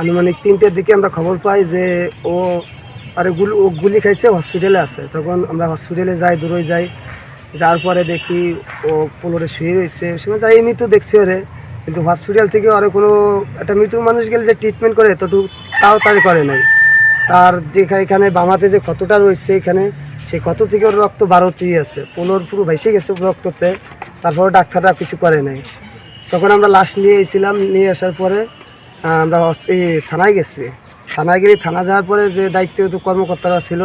আনুমানিক তিনটের দিকে আমরা খবর পাই যে ও আরে গুলি ও গুলি খাইছে হসপিটালে আছে। তখন আমরা হসপিটালে যাই দূরে যাই। যার পরে দেখি ও পোলরে শুয়ে রয়েছে। সময় যাই তো দেখছি ওরে। কিন্তু হসপিটাল থেকে ওরে কোনো একটা মৃত্যু মানুষ গেলে যে ট্রিটমেন্ট করে তটুকু তাও তার করে নাই। তার যে এখানে বামাতে যে ক্ষতটা রয়েছে এখানে সেই ক্ষত থেকে ওর রক্ত বারোতেই আছে? পোলোর পুরো ভেসে গেছে রক্ততে তারপর ডাক্তাররা কিছু করে নাই। তখন আমরা লাশ নিয়ে এসেছিলাম, নিয়ে আসার পরে আমরা এই থানায় গেছি। থানায় গেলে থানা যাওয়ার পরে যে দায়িত্বরত কর্মকর্তারা ছিল,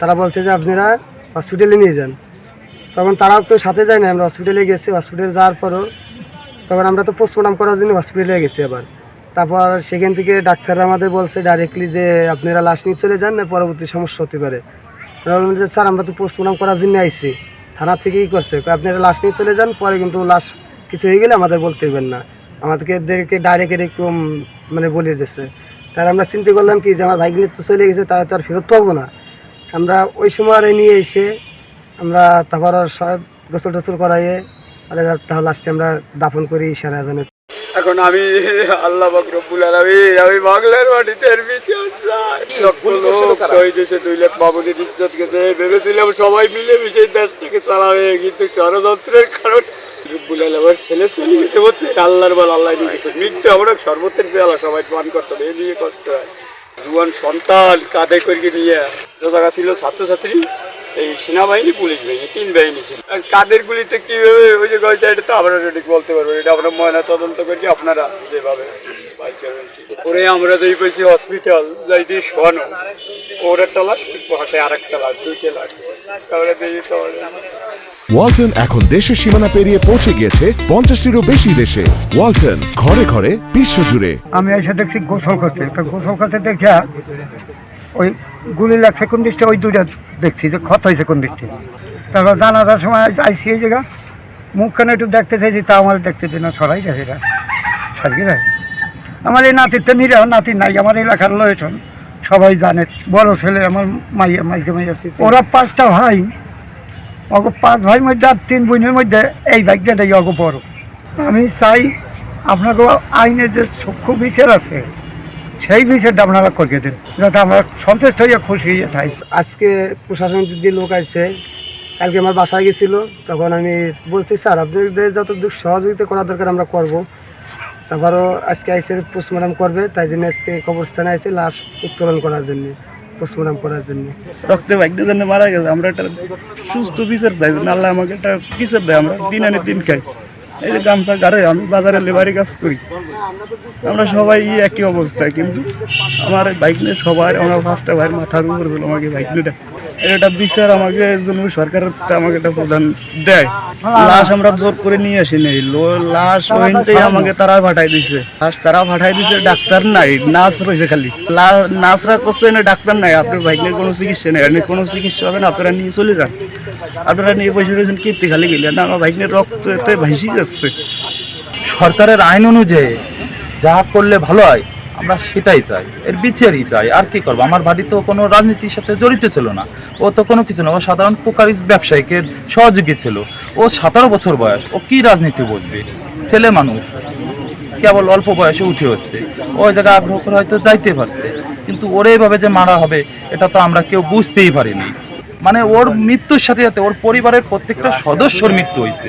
তারা বলছে যে আপনারা হসপিটালে নিয়ে যান। তখন তারাও কেউ সাথে যায় না আমরা হসপিটালে গেছি। হসপিটালে যাওয়ার পরও তখন আমরা তো পোস্টমর্টম করার জন্য হসপিটালে গেছি আবার। তারপর সেখান থেকে ডাক্তাররা আমাদের বলছে ডাইরেক্টলি যে আপনারা লাশ নিয়ে চলে যান, না পরবর্তী সমস্যা হতে পারে। যে স্যার, আমরা তো পোস্টমর্টম করার জন্য আইছি। থানা থেকেই করছে। কয় আপনারা লাশ নিয়ে চলে যান, পরে কিন্তু লাশ কিছু হয়ে গেলে আমাদের বলতে পারবেন না। আমাদেরকে ডাইরেক্ট এরকম মানে বলে দিয়েছে। তার আমরা চিন্তা করলাম কি যে আমার ভাইগুলি তো চলে গেছে তারা তো আর ফেরত পাবো না। আমরা ওই সময় আর নিয়ে এসে আমরা তারপর আর সব গোসল টোসল করাইয়ে আর তাহলে লাস্টে আমরা দাফন করি সারা এখন আমি আল্লাহ বকরবুল আলমিন, আমি বাংলার মাটিতে বিচার সবাই মিলে মিশে দেশ থেকে চালাবে কিন্তু ষড়যন্ত্রের কারণ ছেলে চলে গেছে বলছে আল্লাহর বল আল্লাহ নিয়ে গেছে মৃত্যু আমরা সর্বত্রের পেয়ালা সবাই পান করতে হবে এ নিয়ে হয়। জুয়ান সন্তান কাঁধে করে নিয়ে ছিল ছাত্রছাত্রী এই সেনাবাহিনী পুলিশ বাহিনী তিন বাহিনী ছিল। আর কাদের গুলিতে কীভাবে ওই যে গয়টা এটা তো আমরা সঠিক বলতে পারব এটা আমরা ময়না তদন্ত করি আপনারা যেভাবে ওরে আমরা যেই পেয়েছি হসপিটাল যাই দিয়ে শোয়ানো। ওর একটা লাশ পাশে আর একটা লাশ দুইটা লাশ। তাহলে ওয়ালটন এখন দেশের সীমানা পেরিয়ে পৌঁছে গিয়েছে পঞ্চাশটিরও বেশি দেশে। ওয়ালটন ঘরে ঘরে বিশ্ব জুড়ে। আমি এসে দেখছি গোসল করতে। তো গোসল করতে দেখা ওই গুলি লাগছে কোন দৃষ্টি ওই দুইটা দেখছি যে ক্ষত হয়েছে কোন দৃষ্টি তারপর জানাজার সময় আইসি এই জায়গা। মুখখানে একটু দেখতে চাইছি তা আমার দেখতে চাই না ছড়াই গেছে এটা। সাজকে দেয় আমার এই নাতির তো নিরে নাতি নাই আমার এলাকার লয়েছেন সবাই জানে। বড় ছেলে আমার মাইয়া মাইকে মাইয়া। ওরা পাঁচটা ভাই। অগ পাঁচ ভাই মধ্যে আর তিন বোনের মধ্যে এই ভাগ্যটাই অগ বড়। আমি চাই আপনাকে আইনে যে সূক্ষ্ম বিচার আছে সেই বিচারটা আপনারা করিয়ে দেন যাতে আমরা সন্তুষ্ট হইয়া খুশি হইয়া থাকি। আজকে প্রশাসন যদি লোক আসছে কালকে আমার বাসায় গেছিল তখন আমি বলছি স্যার আপনাদের যতদূর সহযোগিতা করা দরকার আমরা করব। তারপরও আজকে আইসে পোস্টমর্টম করবে তাই জন্য আজকে কবরস্থানে আইসে লাশ উত্তোলন করার জন্য পোস্টমর্টম করার জন্য। রক্তে ভাগ্যে জন্য মারা গেছে। আমরা একটা সুস্থ বিচার চাই আল্লাহ আমাকে একটা বিচার দেয় আমরা দিন আনে দিন খাই। এই যে গামছা গাড়ে আমি বাজারে লেবারি কাজ করি। আমরা সবাই একই অবস্থায়, কিন্তু আমার বাইক নিয়ে সবাই আমরা পাঁচটা ভাইয়ের মাথার উপর হলো আমাকে বাইক নিয়ে এটা বিচার আমাকে জন্য সরকারের আমাকে একটা প্রধান দেয়। লাশ আমরা জোর করে নিয়ে আসি নাই লাশ ওইটাই আমাকে তারা পাঠাই দিছে। লাশ তারা পাঠাই দিছে, ডাক্তার নাই, নার্স রয়েছে খালি। নার্সরা করছে না, ডাক্তার নাই। আপনার বাইক নিয়ে কোনো চিকিৎসা নেই। কোনো চিকিৎসা হবে না, আপনারা নিয়ে চলে যান। আপনারা কীর্তি খালি গেলেন। না, আমার বাইকের রক্ত ভাসি যাচ্ছে সরকারের আইন অনুযায়ী যা করলে ভালো হয়, আমরা সেটাই চাই। এর বিচারই চাই। আর কি করব? আমার বাড়ি তো কোনো রাজনীতির সাথে জড়িত ছিল না। ও তো কোনো কিছু না। ও সাধারণ পোকারিজ ব্যবসায়ীকে সহযোগী ছিল। ও সতেরো বছর বয়স। ও কি রাজনীতি বুঝবে? ছেলে মানুষ। কেবল অল্প বয়সে উঠে হচ্ছে ওই জায়গায় আগ্রহ করে হয়তো যাইতে পারছে। কিন্তু ওর এইভাবে যে মারা হবে, এটা তো আমরা কেউ বুঝতেই পারিনি। মানে ওর মৃত্যুর সাথে সাথে ওর পরিবারের প্রত্যেকটা সদস্যর মৃত্যু হয়েছে।